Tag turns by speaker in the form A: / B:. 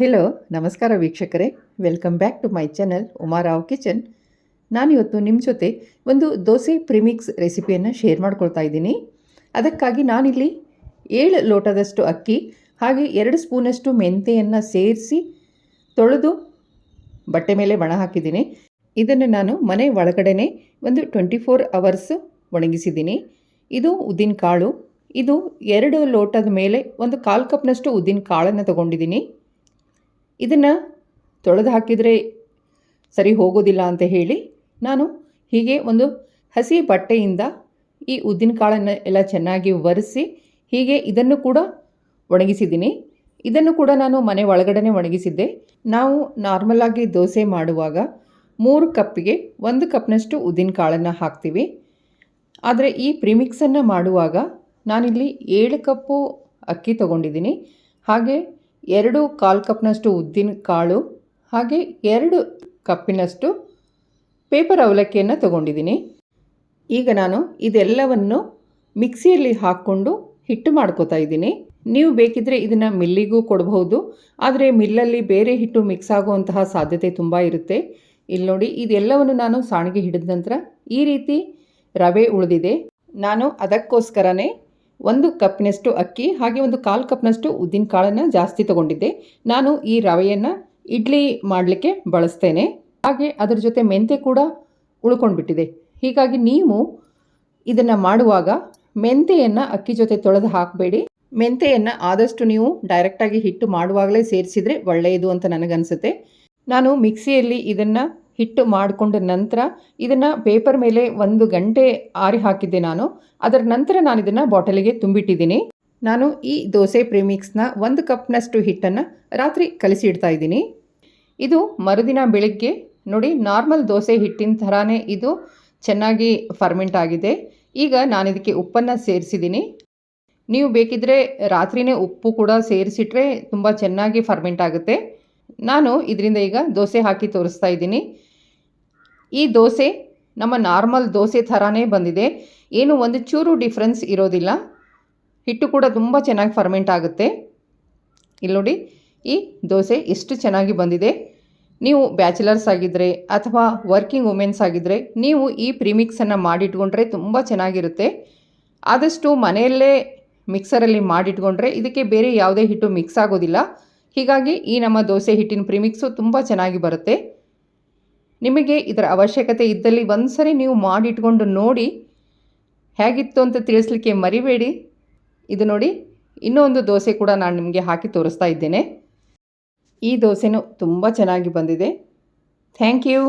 A: Hello ನಮಸ್ಕಾರ ವೀಕ್ಷಕರೇ. Welcome back to my channel Umarao kitchen ನಾನಿವತ್ತು ನಿಮ್ಮ ಜೊತೆ ಒಂದು ದೋಸೆ ಪ್ರಿಮಿಕ್ಸ್ ರೆಸಿಪಿಯನ್ನು ಶೇರ್ ಮಾಡ್ಕೊಳ್ತಾ ಇದ್ದೀನಿ. ಅದಕ್ಕಾಗಿ ನಾನಿಲ್ಲಿ ಏಳು ಲೋಟದಷ್ಟು ಅಕ್ಕಿ, ಹಾಗೆ ಎರಡು ಸ್ಪೂನಷ್ಟು ಮೆಂತೆಯನ್ನು ಸೇರಿಸಿ ತೊಳೆದು ಬಟ್ಟೆ ಮೇಲೆ ಒಣ ಹಾಕಿದ್ದೀನಿ. ಇದನ್ನು ನಾನು ಮನೆ ಒಳಗಡೆನೆ ಒಂದು ಟ್ವೆಂಟಿ ಫೋರ್ ಅವರ್ಸ್ ಒಣಗಿಸಿದ್ದೀನಿ. ಇದು ಉದ್ದಿನ ಕಾಳು ಇದು ಎರಡು ಲೋಟದ ಮೇಲೆ ಒಂದು ಕಾಲು ಕಪ್ನಷ್ಟು ಉದ್ದಿನ ಕಾಳನ್ನು ತಗೊಂಡಿದ್ದೀನಿ. ಇದನ್ನು ತೊಳೆದು ಹಾಕಿದರೆ ಸರಿ ಹೋಗೋದಿಲ್ಲ ಅಂತ ಹೇಳಿ ನಾನು ಹೀಗೆ ಒಂದು ಹಸಿ ಬಟ್ಟೆಯಿಂದ ಈ ಉದ್ದಿನ ಕಾಳನ್ನು ಎಲ್ಲ ಚೆನ್ನಾಗಿ ಒರೆಸಿ ಹೀಗೆ ಇದನ್ನು ಕೂಡ ಒಣಗಿಸಿದ್ದೀನಿ. ಇದನ್ನು ಕೂಡ ನಾನು ಮನೆ ಒಳಗಡೆ ಒಣಗಿಸಿದ್ದೆ. ನಾವು ನಾರ್ಮಲಾಗಿ ದೋಸೆ ಮಾಡುವಾಗ ಮೂರು ಕಪ್ಪಿಗೆ ಒಂದು ಕಪ್ನಷ್ಟು ಉದ್ದಿನ ಕಾಳನ್ನು ಹಾಕ್ತೀವಿ. ಆದರೆ ಈ ಪ್ರಿಮಿಕ್ಸನ್ನು ಮಾಡುವಾಗ ನಾನಿಲ್ಲಿ ಏಳು ಕಪ್ಪು ಅಕ್ಕಿ ತಗೊಂಡಿದ್ದೀನಿ. ಹಾಗೆ ಎರಡು ಕಾಲು ಕಪ್ನಷ್ಟು ಉದ್ದಿನ ಕಾಳು, ಹಾಗೆ ಎರಡು ಕಪ್ಪಿನಷ್ಟು ಪೇಪರ್ ಅವಲಕ್ಕಿಯನ್ನು ತಗೊಂಡಿದ್ದೀನಿ. ಈಗ ನಾನು ಇದೆಲ್ಲವನ್ನು ಮಿಕ್ಸಿಯಲ್ಲಿ ಹಾಕ್ಕೊಂಡು ಹಿಟ್ಟು ಮಾಡ್ಕೋತಾ ಇದ್ದೀನಿ. ನೀವು ಬೇಕಿದ್ದರೆ ಇದನ್ನು ಮಿಲ್ಲಿಗೂ ಕೊಡಬಹುದು, ಆದರೆ ಮಿಲ್ಲಲ್ಲಿ ಬೇರೆ ಹಿಟ್ಟು ಮಿಕ್ಸ್ ಆಗುವಂತಹ ಸಾಧ್ಯತೆ ತುಂಬ ಇರುತ್ತೆ. ಇಲ್ಲಿ ನೋಡಿ, ಇದೆಲ್ಲವನ್ನು ನಾನು ಸಾಣಿಗೆ ಹಿಡಿದ ನಂತರ ಈ ರೀತಿ ರವೆ ಉಳಿದಿದೆ. ನಾನು ಅದಕ್ಕೋಸ್ಕರನೇ ಒಂದು ಕಪ್ನಷ್ಟು ಅಕ್ಕಿ, ಹಾಗೆ ಒಂದು ಕಾಲು ಕಪ್ನಷ್ಟು ಉದ್ದಿನ ಕಾಳನ್ನು ಜಾಸ್ತಿ ತಗೊಂಡಿದ್ದೆ. ನಾನು ಈ ರವೆಯನ್ನು ಇಡ್ಲಿ ಮಾಡಲಿಕ್ಕೆ ಬಳಸ್ತೇನೆ. ಹಾಗೆ ಅದರ ಜೊತೆ ಮೆಂತೆ ಕೂಡ ಉಳ್ಕೊಂಡ್ಬಿಟ್ಟಿದೆ. ಹೀಗಾಗಿ ನೀವು ಇದನ್ನು ಮಾಡುವಾಗ ಮೆಂತೆಯನ್ನು ಅಕ್ಕಿ ಜೊತೆ ತೊಳೆದು ಹಾಕಬೇಡಿ. ಮೆಂತೆಯನ್ನು ಆದಷ್ಟು ನೀವು ಡೈರೆಕ್ಟಾಗಿ ಹಿಟ್ಟು ಮಾಡುವಾಗಲೇ ಸೇರಿಸಿದರೆ ಒಳ್ಳೆಯದು ಅಂತ ನನಗನ್ಸುತ್ತೆ. ನಾನು ಮಿಕ್ಸಿಯಲ್ಲಿ ಇದನ್ನು ಹಿಟ್ಟು ಮಾಡಿಕೊಂಡ ನಂತರ ಇದನ್ನು ಪೇಪರ್ ಮೇಲೆ ಒಂದು ಗಂಟೆ ಆರಿ ಹಾಕಿದ್ದೆ ನಾನು. ಅದರ ನಂತರ ನಾನು ಇದನ್ನು ಬಾಟಲಿಗೆ ತುಂಬಿಟ್ಟಿದ್ದೀನಿ. ನಾನು ಈ ದೋಸೆ ಪ್ರಿಮಿಕ್ಸ್ನ ಒಂದು ಕಪ್ನಷ್ಟು ಹಿಟ್ಟನ್ನು ರಾತ್ರಿ ಕಲಿಸಿ ಇಡ್ತಾ ಇದ್ದೀನಿ. ಇದು ಮರುದಿನ ಬೆಳಗ್ಗೆ, ನೋಡಿ ನಾರ್ಮಲ್ ದೋಸೆ ಹಿಟ್ಟಿನ ಥರನೇ ಇದು ಚೆನ್ನಾಗಿ ಫರ್ಮೆಂಟ್ ಆಗಿದೆ. ಈಗ ನಾನು ಇದಕ್ಕೆ ಉಪ್ಪನ್ನು ಸೇರಿಸಿದ್ದೀನಿ. ನೀವು ಬೇಕಿದ್ದರೆ ರಾತ್ರಿಯೇ ಉಪ್ಪು ಕೂಡ ಸೇರಿಸಿಟ್ರೆ ತುಂಬ ಚೆನ್ನಾಗಿ ಫರ್ಮೆಂಟ್ ಆಗುತ್ತೆ. ನಾನು ಇದರಿಂದ ಈಗ ದೋಸೆ ಹಾಕಿ ತೋರಿಸ್ತಾ ಇದ್ದೀನಿ. ಈ ದೋಸೆ ನಮ್ಮ ನಾರ್ಮಲ್ ದೋಸೆ ಥರನೇ ಬಂದಿದೆ. ಏನು ಒಂದು ಚೂರು ಡಿಫ್ರೆನ್ಸ್ ಇರೋದಿಲ್ಲ. ಹಿಟ್ಟು ಕೂಡ ತುಂಬ ಚೆನ್ನಾಗಿ ಫರ್ಮೆಂಟ್ ಆಗುತ್ತೆ. ಇಲ್ಲಿ ನೋಡಿ, ಈ ದೋಸೆ ಎಷ್ಟು ಚೆನ್ನಾಗಿ ಬಂದಿದೆ. ನೀವು ಬ್ಯಾಚುಲರ್ಸ್ ಆಗಿದ್ದರೆ ಅಥವಾ ವರ್ಕಿಂಗ್ ವುಮೆನ್ಸ್ ಆಗಿದ್ದರೆ ನೀವು ಈ ಪ್ರಿಮಿಕ್ಸನ್ನು ಮಾಡಿಟ್ಕೊಂಡ್ರೆ ತುಂಬ ಚೆನ್ನಾಗಿರುತ್ತೆ. ಆದಷ್ಟು ಮನೆಯಲ್ಲೇ ಮಿಕ್ಸರಲ್ಲಿ ಮಾಡಿಟ್ಕೊಂಡ್ರೆ ಇದಕ್ಕೆ ಬೇರೆ ಯಾವುದೇ ಹಿಟ್ಟು ಮಿಕ್ಸ್ ಆಗೋದಿಲ್ಲ. ಹೀಗಾಗಿ ಈ ನಮ್ಮ ದೋಸೆ ಹಿಟ್ಟಿನ ಪ್ರಿಮಿಕ್ಸು ತುಂಬ ಚೆನ್ನಾಗಿ ಬರುತ್ತೆ. ನಿಮಗೆ ಇದರ ಅವಶ್ಯಕತೆ ಇದ್ದಲ್ಲಿ ಒಂದು ಸರಿ ನೀವು ಮಾಡಿಟ್ಕೊಂಡು ನೋಡಿ, ಹೇಗಿತ್ತು ಅಂತ ತಿಳಿಸ್ಲಿಕ್ಕೆ ಮರಿಬೇಡಿ. ಇದು ನೋಡಿ, ಇನ್ನೊಂದು ದೋಸೆ ಕೂಡ ನಾನು ನಿಮಗೆ ಹಾಕಿ ತೋರಿಸ್ತಾ ಇದ್ದೇನೆ. ಈ ದೋಸೆನೂ ತುಂಬ ಚೆನ್ನಾಗಿ ಬಂದಿದೆ. Thank you.